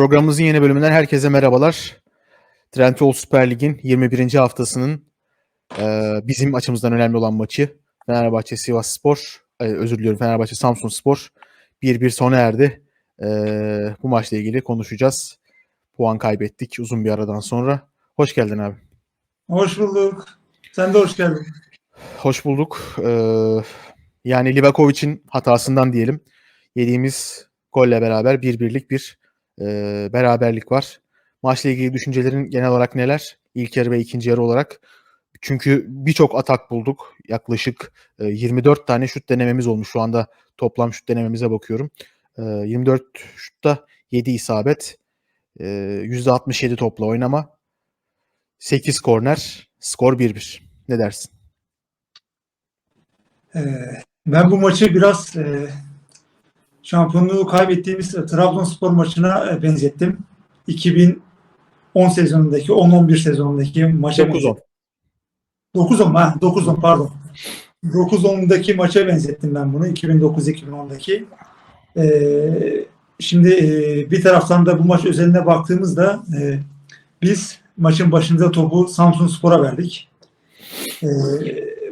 Programımızın yeni bölümünden herkese merhabalar. Trendyol Süper Lig'in 21. haftasının e, bizim açımızdan önemli olan maçı Fenerbahçe Sivas Spor, e, özür diliyorum Fenerbahçe Samsun Spor 1-1 sona erdi. E, bu maçla ilgili konuşacağız. Puan kaybettik uzun bir aradan sonra. Hoş geldin abi. Hoş bulduk. Sen de hoş geldin. Hoş bulduk. E, yani Livakovic'in hatasından diyelim. Yediğimiz golle beraber 1-1'lik bir e, beraberlik var. Maçla ilgili düşüncelerin genel olarak neler? İlk yarı ve ikinci yarı olarak. Çünkü birçok atak bulduk. Yaklaşık e, 24 tane şut denememiz olmuş. Şu anda toplam şut denememize bakıyorum. E, 24 şutta 7 isabet. E, %67 topla oynama. 8 korner. Skor 1-1. Ne dersin? Ee, ben bu maçı biraz e, şampiyonluğu kaybettiğimiz Trabzonspor maçına e, benzettim. 2010 sezonundaki, 10-11 sezonundaki maça 9-10. 9-10 ha 9-10 pardon. 9-10'daki maça benzettim ben bunu 2009-2010'daki. Ee, şimdi e, bir taraftan da bu maç özeline baktığımızda e, biz maçın başında topu Samsun Spor'a verdik. Ee,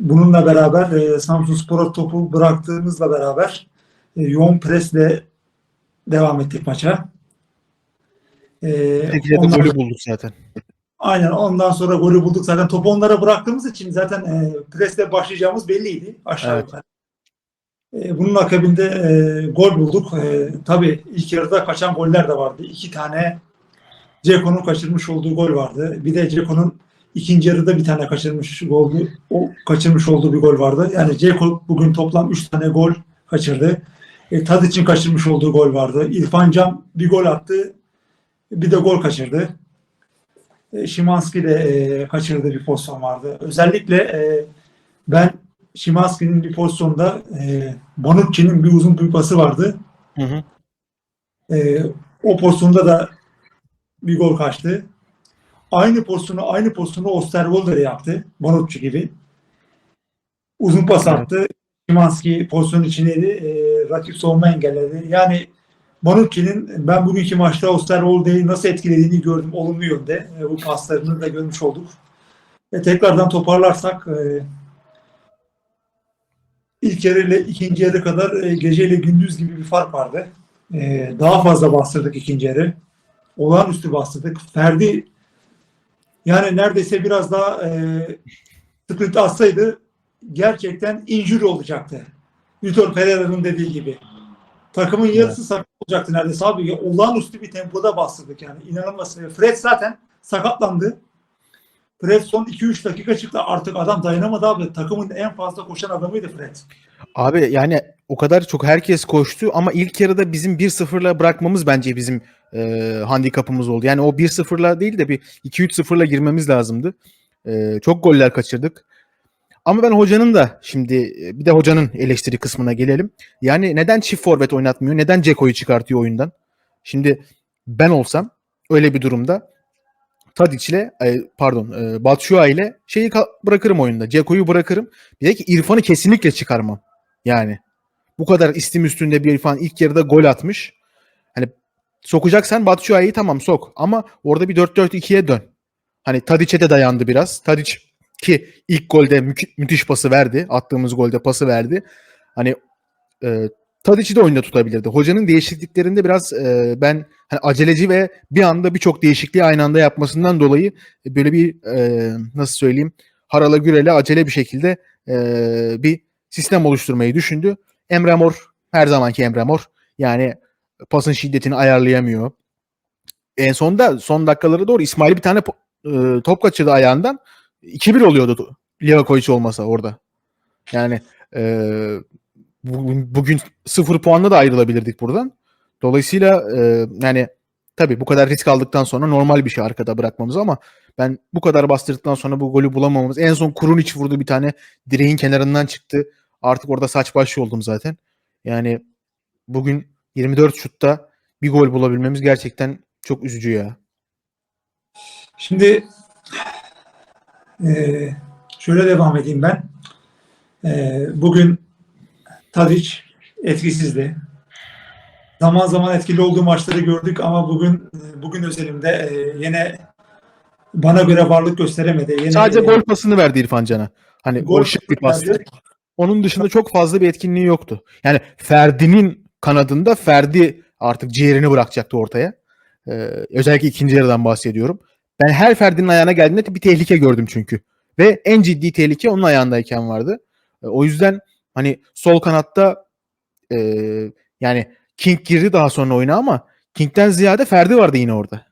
bununla beraber e, Samsun Spor'a topu bıraktığımızla beraber e, yoğun presle devam ettik maça. Şekilde de ondan- golü bulduk zaten. Aynen ondan sonra golü bulduk zaten. Topu onlara bıraktığımız için zaten e, presle başlayacağımız belliydi aşağı Evet. yukarı. E, bunun akabinde e, gol bulduk. E, tabii ilk yarıda kaçan goller de vardı. İki tane Ceko'nun kaçırmış olduğu gol vardı. Bir de Ceko'nun ikinci yarıda bir tane kaçırmış gol, o kaçırmış olduğu bir gol vardı. Yani Ceko bugün toplam üç tane gol kaçırdı. E, Tadic'in kaçırmış olduğu gol vardı. İrfan Can bir gol attı. Bir de gol kaçırdı. E, Şimanski de e, kaçırdığı bir pozisyon vardı. Özellikle e, ben Şimanski'nin bir pozisyonda e, Bonucci'nin bir uzun bir pası vardı. Hı hı. E, o pozisyonda da bir gol kaçtı. Aynı pozisyonu aynı pozisyonu Osterwolder yaptı. Bonucci gibi. Uzun pas attı. Şimanski pozisyonun içindeydi. E, rakip savunma engelledi. Yani Bonucci'nin ben bugünkü maçta Osterwolder'i nasıl etkilediğini gördüm olumlu yönde. E, bu paslarını da görmüş olduk. E, tekrardan toparlarsak e, ilk yarı ile ikinci yarı kadar e, gece ile gündüz gibi bir fark vardı. E, daha fazla bastırdık ikinci yarı. Olağanüstü bastırdık. Ferdi yani neredeyse biraz daha e, sıkıntı atsaydı gerçekten injüri olacaktı. Vitor Pereira'nın dediği gibi. Takımın yarısı sakat olacaktı neredeyse abi. Ya, olağanüstü bir tempoda bastırdık yani. İnanılmaz. Fred zaten sakatlandı. Fred son 2-3 dakika çıktı. Artık adam dayanamadı abi. Takımın en fazla koşan adamıydı Fred. Abi yani o kadar çok herkes koştu ama ilk yarıda bizim 1-0'la bırakmamız bence bizim e, handikapımız oldu. Yani o 1-0'la değil de bir 2-3-0'la girmemiz lazımdı. E, çok goller kaçırdık. Ama ben hocanın da şimdi e, bir de hocanın eleştiri kısmına gelelim. Yani neden çift forvet oynatmıyor? Neden Ceko'yu çıkartıyor oyundan? Şimdi ben olsam öyle bir durumda Tadic ile e, pardon e, Batshuayi ile şeyi bırakırım oyunda. Ceko'yu bırakırım. Bir de ki İrfan'ı kesinlikle çıkarmam. Yani bu kadar istim üstünde bir İrfan ilk yarıda gol atmış. Hani sokacaksan Batshuayi'yi tamam sok ama orada bir 4-4-2'ye dön. Hani Tadic'e de dayandı biraz. Tadic ki ilk golde mü- müthiş pası verdi. Attığımız golde pası verdi. Hani e, Tadic'i de oyunda tutabilirdi. Hocanın değişikliklerinde biraz e, ben hani aceleci ve bir anda birçok değişikliği aynı anda yapmasından dolayı böyle bir e, nasıl söyleyeyim harala gürele acele bir şekilde e, bir sistem oluşturmayı düşündü. Emre Mor her zamanki Emre Mor yani pasın şiddetini ayarlayamıyor. En sonda son dakikalara doğru İsmail bir tane e, top kaçırdı ayağından. 2-1 oluyordu Livakovic olmasa orada. Yani e, bu- bugün sıfır puanla da ayrılabilirdik buradan. Dolayısıyla e, yani tabii bu kadar risk aldıktan sonra normal bir şey arkada bırakmamız ama ben bu kadar bastırdıktan sonra bu golü bulamamamız en son Kurunic vurdu bir tane direğin kenarından çıktı. Artık orada saç baş oldum zaten. Yani bugün 24 şutta bir gol bulabilmemiz gerçekten çok üzücü ya. Şimdi eee, şöyle devam edeyim ben. Eee, bugün Tadic etkisizdi. zaman zaman etkili olduğu maçları gördük ama bugün bugün özelinde e, yine bana göre varlık gösteremedi. Yine, Sadece e, gol pasını verdi İrfan Can'a. Hani Gol şık bir verdi. Onun dışında çok fazla bir etkinliği yoktu. Yani Ferdi'nin kanadında Ferdi artık ciğerini bırakacaktı ortaya. Ee, özellikle ikinci yarıdan bahsediyorum. Ben her Ferdi'nin ayağına geldiğinde bir tehlike gördüm çünkü. Ve en ciddi tehlike onun ayağındayken vardı. Ee, o yüzden hani sol kanatta e, yani King girdi daha sonra oyuna ama King'den ziyade Ferdi vardı yine orada.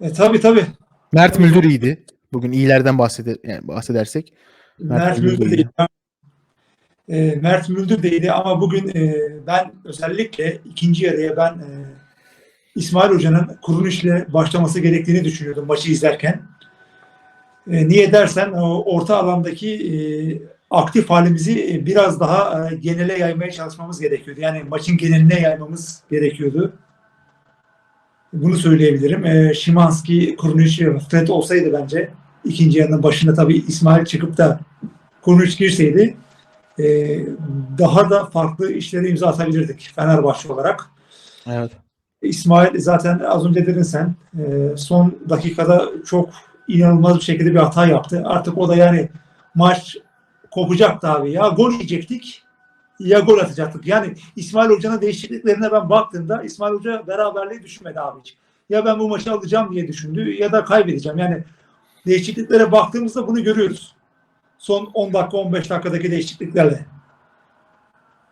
E, tabii tabii. Mert Tabii. Müldür iyiydi. Bugün iyilerden bahseder, yani bahsedersek. Mert Mert, Müldür Müldür değil. E, Mert Müldür değildi ama bugün e, ben özellikle ikinci yarıya ben e, İsmail Hoca'nın kuruluşla başlaması gerektiğini düşünüyordum maçı izlerken. E, niye dersen orta alandaki e, aktif halimizi e, biraz daha e, genele yaymaya çalışmamız gerekiyordu. Yani maçın geneline yaymamız gerekiyordu. Bunu söyleyebilirim. E, Şimanski, Kurniç, Fred olsaydı bence ikinci yarının başında tabii İsmail çıkıp da Kurniç girseydi e, daha da farklı işlere imza atabilirdik Fenerbahçe olarak. Evet. İsmail zaten az önce dedin sen e, son dakikada çok inanılmaz bir şekilde bir hata yaptı. Artık o da yani maç kopacaktı abi. Ya gol yiyecektik ya gol atacaktık. Yani İsmail Hoca'nın değişikliklerine ben baktığımda İsmail Hoca beraberliği düşünmedi abi hiç. Ya ben bu maçı alacağım diye düşündü ya da kaybedeceğim. Yani değişikliklere baktığımızda bunu görüyoruz. Son 10 dakika 15 dakikadaki değişikliklerle.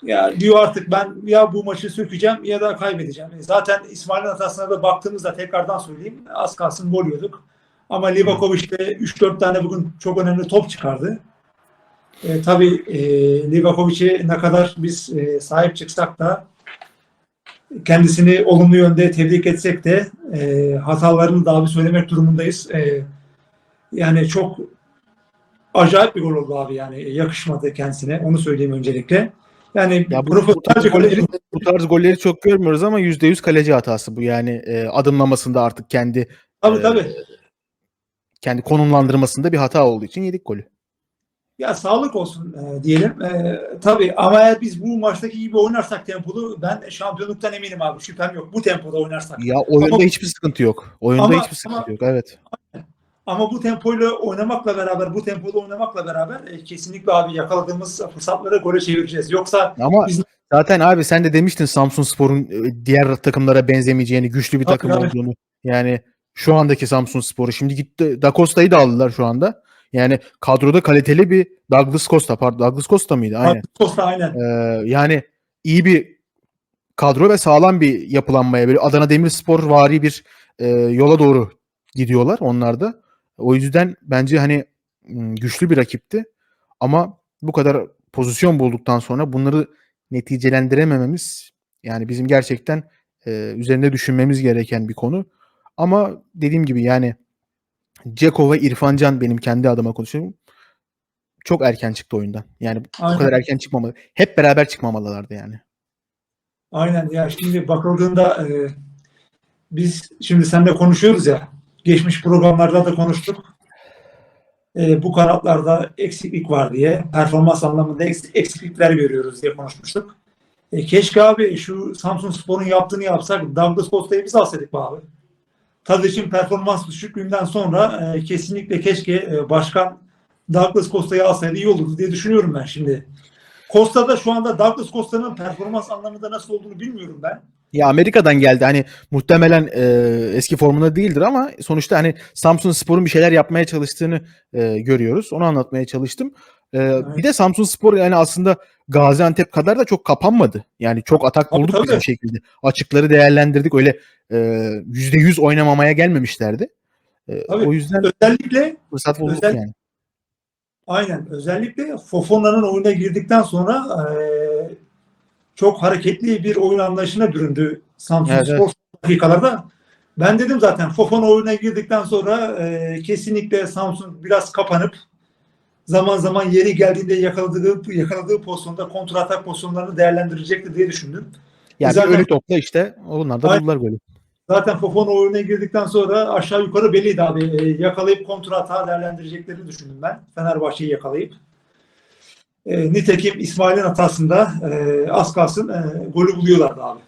Ya diyor artık ben ya bu maçı sökeceğim ya da kaybedeceğim. E Zaten İsmail'in hatasına da baktığımızda tekrardan söyleyeyim az kalsın gol yiyorduk. Ama Livakovic de 3-4 tane bugün çok önemli top çıkardı. E, tabii e, Livakovic'e ne kadar biz e, sahip çıksak da kendisini olumlu yönde tebrik etsek de e, hatalarını daha bir söylemek durumundayız. E, yani çok acayip bir gol oldu abi yani yakışmadı kendisine onu söyleyeyim öncelikle. Yani Ya bu, bu, tarz golleri, bu tarz golleri çok görmüyoruz ama %100 kaleci hatası bu. Yani e, adımlamasında artık kendi tabii e, tabii. kendi konumlandırmasında bir hata olduğu için yedik golü. Ya sağlık olsun e, diyelim. E, tabii ama eğer biz bu maçtaki gibi oynarsak tempolu ben şampiyonluktan eminim abi. Şüphem yok. Bu tempoda oynarsak. Ya oyunda Ama- hiçbir sıkıntı yok. Oyunda Ama- hiçbir sıkıntı ama- yok. Evet. Ama bu tempoyla oynamakla beraber, bu tempoda oynamakla beraber e, kesinlikle abi yakaladığımız fırsatları gole çevireceğiz. Yoksa Ama Biz- zaten abi sen de demiştin Samsun Spor'un e, diğer takımlara benzemeyeceğini, güçlü bir takım tabii. olduğunu. Yani şu andaki Samsun Spor'u şimdi gitti Da Costa'yı da aldılar şu anda. Yani kadroda kaliteli bir Douglas Costa, pardon Douglas Costa mıydı? Aynen. Costa aynen. Ee, yani iyi bir kadro ve sağlam bir yapılanmaya böyle Adana Demirspor vari bir e, yola doğru gidiyorlar onlar da. O yüzden bence hani güçlü bir rakipti. Ama bu kadar pozisyon bulduktan sonra bunları neticelendiremememiz yani bizim gerçekten e, üzerinde düşünmemiz gereken bir konu. Ama dediğim gibi yani Ceko ve İrfan Can benim kendi adıma konuşuyorum. Çok erken çıktı oyundan. Yani bu Aynen. kadar erken çıkmamalı. Hep beraber çıkmamalılardı yani. Aynen ya şimdi bakıldığında e, biz şimdi seninle konuşuyoruz ya geçmiş programlarda da konuştuk. E, bu kanatlarda eksiklik var diye performans anlamında eks- eksiklikler görüyoruz diye konuşmuştuk. E, keşke abi şu Samsun Spor'un yaptığını yapsak Douglas Costa'yı biz alsaydık be abi. Tadic'in performans düşüklüğünden sonra e, kesinlikle keşke e, başkan Douglas Costa'yı alsaydı iyi olurdu diye düşünüyorum ben şimdi. Costa'da şu anda Douglas Costa'nın performans anlamında nasıl olduğunu bilmiyorum ben. Ya Amerika'dan geldi. Hani muhtemelen e, eski formunda değildir ama sonuçta hani Samsun Spor'un bir şeyler yapmaya çalıştığını e, görüyoruz. Onu anlatmaya çalıştım. E, Bir de Samsun Spor yani aslında Gaziantep kadar da çok kapanmadı. Yani çok atak Tabii, bulduk biz tabii. bir şekilde. Açıkları değerlendirdik. Öyle e, %100 oynamamaya gelmemişlerdi. E, Tabii. o yüzden Özellikle fırsat bulduk özel- yani. aynen özellikle Fofona'nın oyuna girdikten sonra eee, çok hareketli bir oyun anlayışına büründü Samsun Evet, Spor son dakikalarda. Ben dedim zaten Fofana oyuna girdikten sonra eee, kesinlikle Samsun biraz kapanıp zaman zaman yeri geldiğinde yakaladığı yakaladığı pozisyonda kontratak pozisyonlarını değerlendirecektir diye düşündüm. Yani Zaten- ölü topla işte onlar da buldular golü. Zaten Fofana oyuna girdikten sonra aşağı yukarı belliydi abi. Ee, yakalayıp kontra hata değerlendireceklerini düşündüm ben. Fenerbahçe'yi yakalayıp. E, nitekim İsmail'in hatasında e, az kalsın e, golü buluyorlardı abi.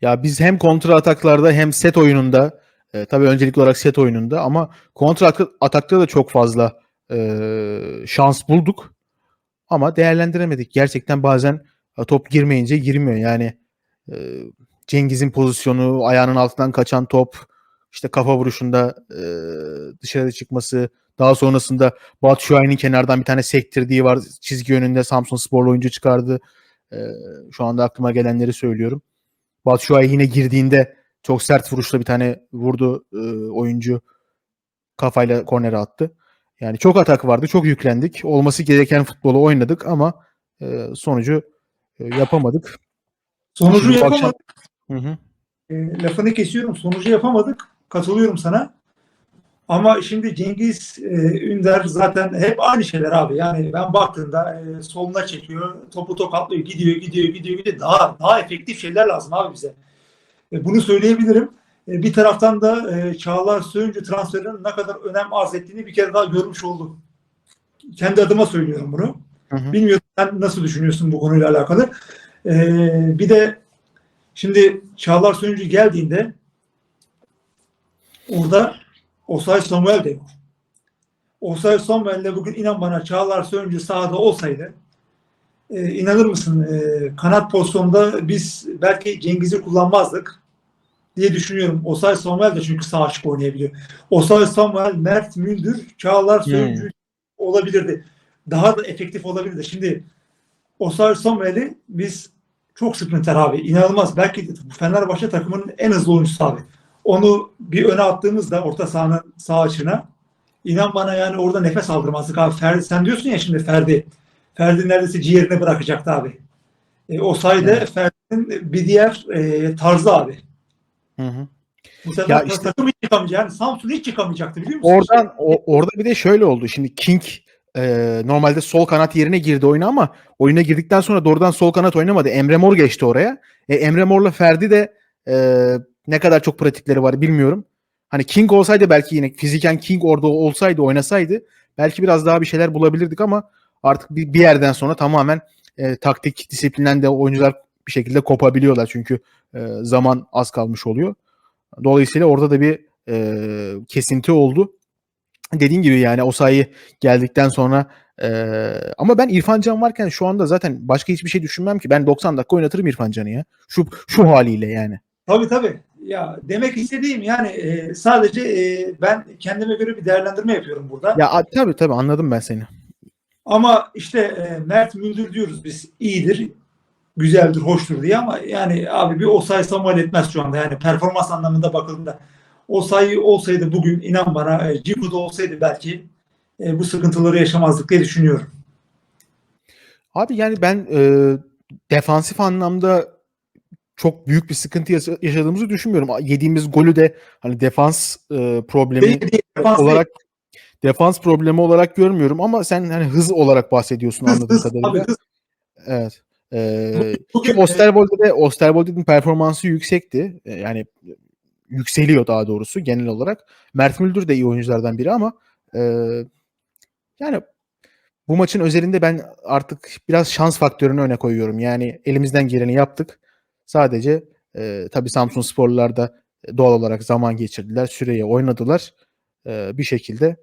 Ya biz hem kontra ataklarda hem set oyununda e, tabii öncelikli olarak set oyununda ama kontra ak- atakta da çok fazla e, şans bulduk ama değerlendiremedik. Gerçekten bazen e, top girmeyince girmiyor. Yani e, Cengiz'in pozisyonu, ayağının altından kaçan top, işte kafa vuruşunda e, dışarı çıkması, daha sonrasında Batu Şuay'ın kenardan bir tane sektirdiği var. Çizgi yönünde Samsun Sporlu oyuncu çıkardı. E, şu anda aklıma gelenleri söylüyorum. Batshuayi yine girdiğinde çok sert vuruşla bir tane vurdu e, oyuncu kafayla kornere attı. Yani çok atak vardı, çok yüklendik. Olması gereken futbolu oynadık ama e, sonucu e, yapamadık. Sonucu Şimdi bu akşam- yapamadık. Hı hı. E, lafını kesiyorum. Sonucu yapamadık. Katılıyorum sana. Ama şimdi Cengiz e, Ünder zaten hep aynı şeyler abi. Yani ben baktığımda e, soluna çekiyor, topu tokatlıyor, gidiyor, gidiyor, gidiyor, gidiyor. Daha daha efektif şeyler lazım abi bize. E, bunu söyleyebilirim. E, bir taraftan da e, Çağlar Söyüncü transferinin ne kadar önem arz ettiğini bir kere daha görmüş oldum. Kendi adıma söylüyorum bunu. Hı hı. Bilmiyorum sen nasıl düşünüyorsun bu konuyla alakalı. E, bir de şimdi Çağlar Söyüncü geldiğinde orada Osay Samuel de yok. Osay Samuel'le bugün inan bana Çağlar Söyüncü sahada olsaydı e, inanır mısın e, kanat pozisyonda biz belki Cengiz'i kullanmazdık diye düşünüyorum. Osay Samuel de çünkü sağ açık oynayabiliyor. Osay Samuel, Mert Müldür, Çağlar Söyüncü olabilirdi. Daha da efektif olabilirdi. Şimdi Osay Samuel'i biz çok sprinter abi. inanılmaz. Belki de Fenerbahçe takımının en hızlı oyuncusu abi. Onu bir öne attığımızda orta sahanın sağ açına inan bana yani orada nefes aldırmazdık abi. Ferdi, sen diyorsun ya şimdi Ferdi. Ferdi neredeyse ciğerini bırakacaktı abi. E, o sayede Evet. Ferdi'nin bir diğer e, tarzı abi. Hı hı. Bu sefer Ya işte- takım hiç çıkamayacak. Yani Samsun hiç çıkamayacaktı biliyor musun? Oradan o- orada bir de şöyle oldu. Şimdi King e, normalde sol kanat yerine girdi oyuna ama oyuna girdikten sonra doğrudan sol kanat oynamadı. Emre Mor geçti oraya. E, Emre Mor'la Ferdi de e, ne kadar çok pratikleri var bilmiyorum. Hani King olsaydı belki yine fiziken King orada olsaydı oynasaydı belki biraz daha bir şeyler bulabilirdik ama artık bir, bir yerden sonra tamamen e, taktik disiplinden de oyuncular bir şekilde kopabiliyorlar çünkü e, zaman az kalmış oluyor. Dolayısıyla orada da bir e, kesinti oldu. Dediğin gibi yani o sayı geldikten sonra e, ama ben İrfan Can varken şu anda zaten başka hiçbir şey düşünmem ki. Ben 90 dakika oynatırım İrfan Can'ı ya. Şu şu haliyle yani. Tabii tabii. Ya demek istediğim yani e, sadece e, ben kendime göre bir değerlendirme yapıyorum burada. Ya a- tabii tabii anladım ben seni. Ama işte e, Mert Müldür diyoruz biz iyidir, güzeldir, hoştur diye ama yani abi bir Osay Samuel etmez şu anda. Yani performans anlamında bakıldığında. Osay olsaydı bugün inan bana e, Ciku da olsaydı belki e, bu sıkıntıları yaşamazdık diye düşünüyorum. Abi yani ben e, defansif anlamda çok büyük bir sıkıntı yaşa- yaşadığımızı düşünmüyorum. Yediğimiz golü de hani defans e, problemi Değil, değil, defans olarak defans problemi olarak görmüyorum ama sen hani hız olarak bahsediyorsun değil. anladığım Hız, hız, kadarıyla. abi, hız. Evet. Ee, Bugün, Osterwold'de de performansı yüksekti. Ee, yani yükseliyor daha doğrusu genel olarak. Mert Müldür de iyi oyunculardan biri ama e, yani bu maçın özelinde ben artık biraz şans faktörünü öne koyuyorum. Yani elimizden geleni yaptık. Sadece e, tabii Samsun Sporlular da doğal olarak zaman geçirdiler. Süreye oynadılar. E, bir şekilde.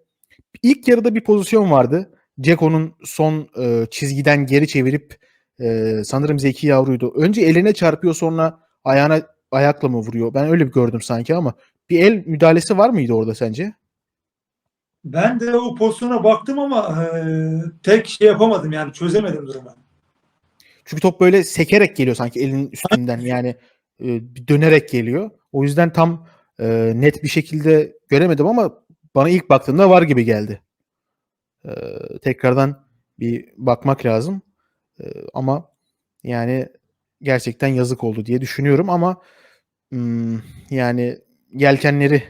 İlk yarıda bir pozisyon vardı. Ceko'nun son e, çizgiden geri çevirip e, sanırım Zeki Yavru'ydu. Önce eline çarpıyor sonra ayağına ayakla mı vuruyor? Ben öyle bir gördüm sanki ama bir el müdahalesi var mıydı orada sence? Ben de o pozisyona baktım ama e, tek şey yapamadım yani çözemedim durumu. Çünkü top böyle sekerek geliyor sanki elin üstünden yani e, dönerek geliyor. O yüzden tam e, net bir şekilde göremedim ama bana ilk baktığımda var gibi geldi. E, tekrardan bir bakmak lazım. E, ama yani gerçekten yazık oldu diye düşünüyorum ama hmm, yani yelkenleri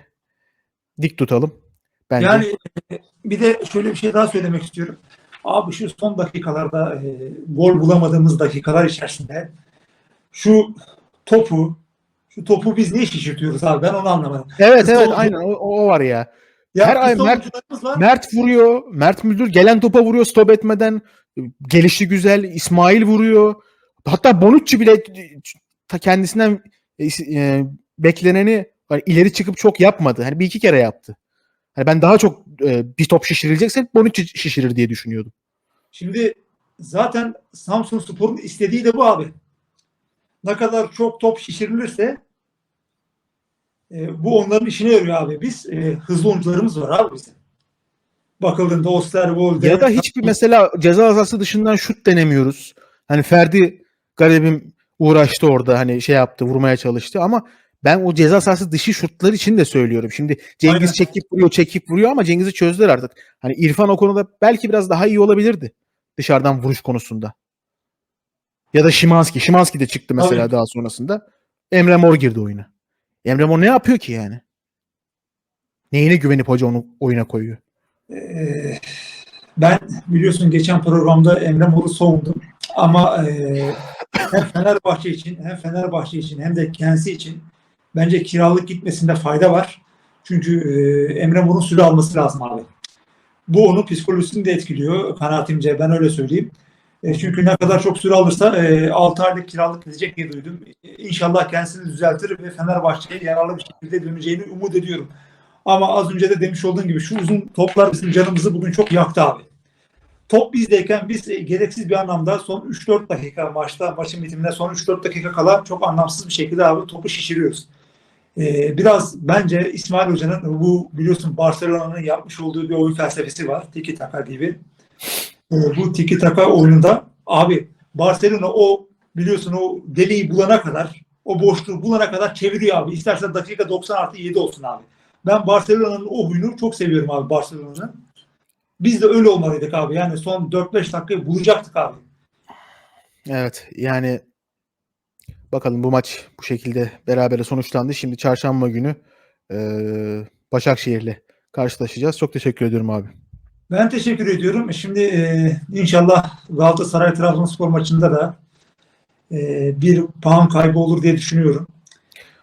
dik tutalım. Bence. Yani e, bir de şöyle bir şey daha söylemek istiyorum. Abi şu son dakikalarda e, gol bulamadığımız dakikalar içerisinde şu topu şu topu biz niye şişirtiyoruz abi ben onu anlamadım. evet kısa evet aynen o, o var ya. Ya Her ay Mert- var. Mert vuruyor. Mert Müldür gelen topa vuruyor stop etmeden. Gelişi güzel. İsmail vuruyor. Hatta Bonucci bile ta kendisinden e, e, bekleneni hani ileri çıkıp çok yapmadı. Hani bir iki kere yaptı. Hani ben daha çok e, bir top şişirilecekse Bonucci şişirir diye düşünüyordum. Şimdi zaten Samsun Spor'un istediği de bu abi. Ne kadar çok top şişirilirse e, bu onların işine yarıyor abi. Biz e, hızlı oyuncularımız var abi bizim. Bakıldığında Osterwolde Ya da hiçbir mesela ceza sahası dışından şut denemiyoruz. Hani Ferdi garibim uğraştı orada hani şey yaptı vurmaya çalıştı ama ben o ceza sahası dışı şutlar için de söylüyorum. Şimdi Cengiz Aynen. çekip vuruyor çekip vuruyor ama Cengiz'i çözdüler artık. Hani İrfan o konuda belki biraz daha iyi olabilirdi dışarıdan vuruş konusunda. Ya da Şimanski. Şimanski de çıktı mesela Tabii. daha sonrasında. Emre Mor girdi oyuna. Emre Mor ne yapıyor ki yani? Neyine güvenip hoca onu oyuna koyuyor? Ee, ben biliyorsun geçen programda Emre Mor'u savundum. Ama e, hem Fenerbahçe için hem Fenerbahçe için hem de kendisi için bence kiralık gitmesinde fayda var. Çünkü e, Emre Mor'un süre alması lazım abi. Bu onun psikolojisini de etkiliyor kanaatimce ben öyle söyleyeyim. E, çünkü ne kadar çok süre alırsa e, 6 aylık kiralık gidecek diye duydum. E, İnşallah kendisini düzeltir ve Fenerbahçe'ye yararlı bir şekilde döneceğini umut ediyorum. Ama az önce de demiş olduğum gibi şu uzun toplar bizim canımızı bugün çok yaktı abi. Top bizdeyken biz e, gereksiz bir anlamda son 3-4 dakika maçta maçın bitimine son 3-4 dakika kala çok anlamsız bir şekilde abi topu şişiriyoruz. Ee, biraz bence İsmail Hoca'nın bu biliyorsun Barcelona'nın yapmış olduğu bir oyun felsefesi var. Tiki taka gibi. Ee, bu tiki taka oyununda abi Barcelona o biliyorsun o deliği bulana kadar o boşluğu bulana kadar çeviriyor abi. İstersen dakika 90 artı 7 olsun abi. Ben Barcelona'nın o oyunu çok seviyorum abi Barcelona'nın. Biz de öyle olmalıydık abi. Yani son 4-5 dakikayı bulacaktık abi. Evet yani bakalım bu maç bu şekilde berabere sonuçlandı. Şimdi çarşamba günü eee Başakşehir'le karşılaşacağız. Çok teşekkür ediyorum abi. Ben teşekkür ediyorum. Şimdi e, inşallah Galatasaray Trabzonspor maçında da e, bir puan kaybı olur diye düşünüyorum.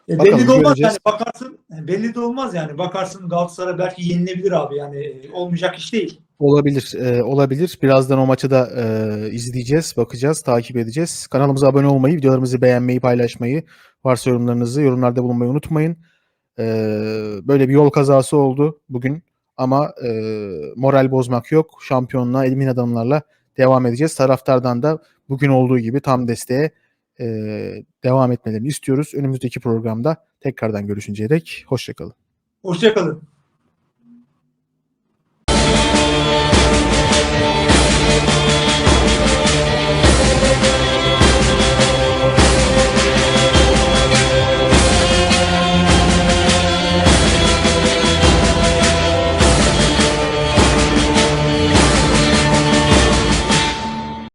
E, Bakalım, belli de olmaz göreceğiz. yani bakarsın belli de olmaz yani bakarsın Galatasaray belki yenilebilir abi yani e, olmayacak iş değil. Olabilir, eee, olabilir. Birazdan o maçı da eee, izleyeceğiz, bakacağız, takip edeceğiz. Kanalımıza abone olmayı, videolarımızı beğenmeyi, paylaşmayı, varsa yorumlarınızı yorumlarda bulunmayı unutmayın. Eee, böyle bir yol kazası oldu bugün ama eee, moral bozmak yok. Şampiyonluğa emin adımlarla devam edeceğiz. Taraftardan da bugün olduğu gibi tam desteğe eee, devam etmelerini istiyoruz. Önümüzdeki programda tekrardan görüşünceye dek hoşçakalın. Hoşçakalın.